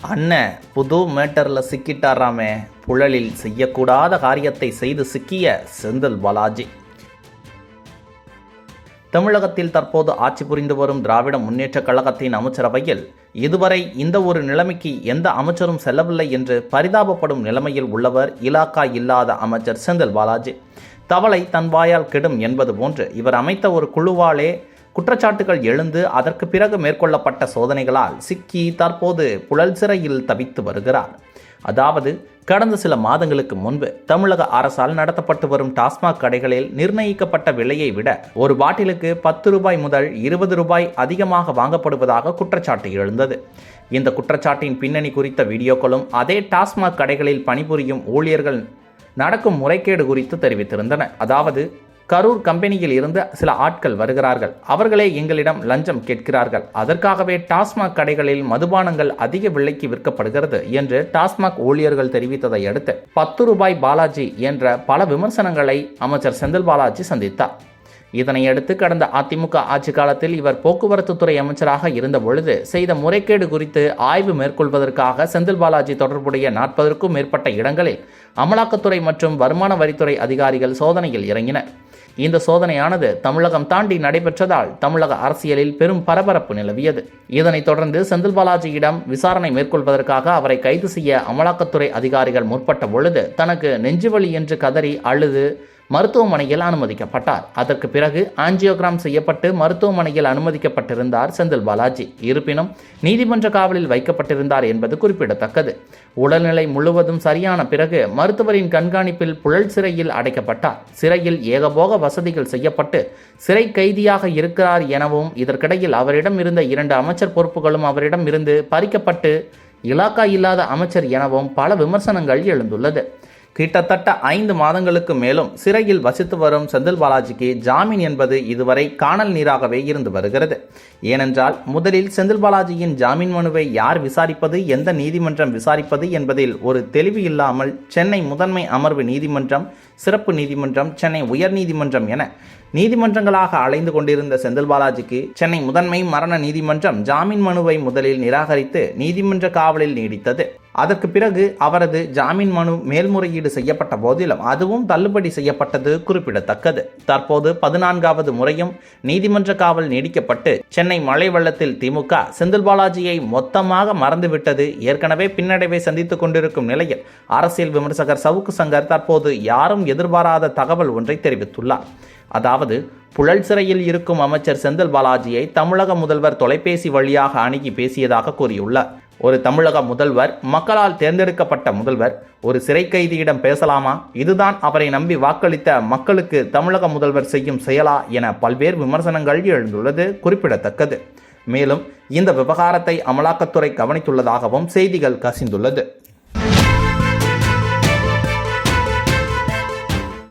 அண்ணன் புது மேட்டரில் சிக்கிட்டாராமே. புழலில் செய்யக்கூடாத காரியத்தை செய்து சிக்கிய செந்தில் பாலாஜி. தமிழகத்தில் தற்போது ஆட்சி புரிந்து வரும் திராவிட முன்னேற்றக் கழகத்தின் அமைச்சரவையில் இதுவரை இந்த ஒரு நிலைமைக்கு எந்த அமைச்சரும் செல்லவில்லை என்று பரிதாபப்படும் நிலைமையில் உள்ளவர் இலாக்கா இல்லாத அமைச்சர் செந்தில் பாலாஜி. தவளை தன் வாயால் கெடும் என்பது போன்று இவர் அமைத்த ஒரு குழுவாலே குற்றச்சாட்டுகள் எழுந்து அதற்கு பிறகு மேற்கொள்ளப்பட்ட சோதனைகளால் சிக்கி தற்போது புழல் சிறையில் தவித்து வருகிறார். அதாவது கடந்த சில மாதங்களுக்கு முன்பு தமிழக அரசால் நடத்தப்பட்டு வரும் டாஸ்மாக் கடைகளில் நிர்ணயிக்கப்பட்ட விலையை விட ஒரு பாட்டிலுக்கு பத்து ரூபாய் முதல் இருபது ரூபாய் அதிகமாக வாங்கப்படுவதாக குற்றச்சாட்டு எழுந்தது. இந்த குற்றச்சாட்டின் பின்னணி குறித்த வீடியோக்களும் அதே டாஸ்மாக் கடைகளில் பணிபுரியும் ஊழியர்கள் நடக்கும் முறைகேடு குறித்து தெரிவித்திருந்தன. அதாவது கரூர் கம்பெனியில் இருந்து சில ஆட்கள் வருகிறார்கள். அவர்களே எங்களிடம் லஞ்சம் கேட்கிறார்கள். அதற்காகவே டாஸ்மாக் கடைகளில் மதுபானங்கள் அதிக விலைக்கு விற்கப்படுகிறது என்று டாஸ்மாக் ஊழியர்கள் தெரிவித்ததை அடுத்து பத்து ரூபாய் பாலாஜி என்ற பல விமர்சனங்களை அமைச்சர் செந்தில் பாலாஜி சந்தித்தார். இதனையடுத்து கடந்த அதிமுக ஆட்சி காலத்தில் இவர் போக்குவரத்துத்துறை அமைச்சராக இருந்த பொழுது செய்த முறைகேடு குறித்து ஆய்வு மேற்கொள்வதற்காக செந்தில் பாலாஜி தொடர்புடைய நாற்பதற்கும் மேற்பட்ட இடங்களில் அமலாக்கத்துறை மற்றும் வருமான வரித்துறை அதிகாரிகள் சோதனையில் இறங்கினர். இந்த சோதனையானது தமிழகம் தாண்டி நடைபெற்றதால் தமிழக அரசியலில் பெரும் பரபரப்பு நிலவியது. இதனைத் தொடர்ந்து செந்தில் பாலாஜியிடம் விசாரணை மேற்கொள்வதற்காக அவரை கைது செய்ய அமலாக்கத்துறை அதிகாரிகள் முற்பட்ட பொழுது தனக்கு நெஞ்சுவலி என்று கதறி அழுது மருத்துவமனையில் அனுமதிக்கப்பட்டார். அதற்கு பிறகு ஆஞ்சியோகிராம் செய்யப்பட்டு மருத்துவமனையில் அனுமதிக்கப்பட்டிருந்தார் செந்தில் பாலாஜி. இருப்பினும் நீதிமன்ற காவலில் வைக்கப்பட்டிருந்தார் என்பது குறிப்பிடத்தக்கது. உடல்நிலை முழுவதும் சரியான பிறகு மருத்துவரின் கண்காணிப்பில் புழல் சிறையில் அடைக்கப்பட்டார். சிறையில் ஏகபோக வசதிகள் செய்யப்பட்டு சிறை கைதியாக இருக்கிறார் எனவும் இதற்கிடையில் அவரிடம் இருந்த இரண்டு அமைச்சர் பொறுப்புகளும் அவரிடம் இருந்து பறிக்கப்பட்டு இலாக்கா இல்லாத அமைச்சர் எனவும் பல விமர்சனங்கள் எழுந்துள்ளது. கிட்டத்தட்ட ஐந்து மாதங்களுக்கு மேலும் சிறையில் வசித்து வரும் செந்தில் பாலாஜிக்கு ஜாமீன் என்பது இதுவரை காணல் நீராகவே இருந்து வருகிறது. ஏனென்றால் முதலில் செந்தில் பாலாஜியின் ஜாமீன் மனுவை யார் விசாரிப்பது எந்த நீதிமன்றம் விசாரிப்பது என்பதில் ஒரு தெளிவு இல்லாமல் சென்னை முதன்மை அமர்வு நீதிமன்றம் சிறப்பு நீதிமன்றம் சென்னை உயர்நீதிமன்றம் என நீதிமன்றங்களாக அலைந்து கொண்டிருந்த செந்தில் பாலாஜிக்கு சென்னை முதன்மை மரண நீதிமன்றம் ஜாமீன் மனுவை முதலில் நிராகரித்து நீதிமன்ற காவலில் நீடித்தது. அதற்கு பிறகு அவரது ஜாமீன் மனு மேல்முறையீடு ஒதுக்கீடு செய்யப்பட்ட போதிலும் அதுவும் தள்ளுபடி செய்யப்பட்டது குறிப்பிடத்தக்கது. தற்போது பதினான்காவது முறையும் நீதிமன்ற காவல் நீடிக்கப்பட்டு சென்னை மழை வெள்ளத்தில் திமுக செந்தில் பாலாஜியை மொத்தமாக மறந்துவிட்டது. ஏற்கனவே பின்னடைவை சந்தித்துக் கொண்டிருக்கும் நிலையில் அரசியல் விமர்சகர் சவுக்கு சங்கர் தற்போது யாரும் எதிர்பாராத தகவல் ஒன்றை தெரிவித்துள்ளார். அதாவது புழல் சிறையில் இருக்கும் அமைச்சர் செந்தில் பாலாஜியை தமிழக முதல்வர் தொலைபேசி வழியாக அணுகி பேசியதாக கூறியுள்ளார். ஒரு தமிழக முதல்வர் மக்களால் தேர்ந்தெடுக்கப்பட்ட முதல்வர் ஒரு சிறை கைதியிடம் பேசலாமா? இதுதான் அவரை நம்பி வாக்களித்த மக்களுக்கு தமிழக முதல்வர் செய்யும் செயலா என பல்வேறு விமர்சனங்கள் எழுந்துள்ளது குறிப்பிடத்தக்கது. மேலும் இந்த விவகாரத்தை அமலாக்கத்துறை கவனித்துள்ளதாகவும் செய்திகள் கசிந்துள்ளது.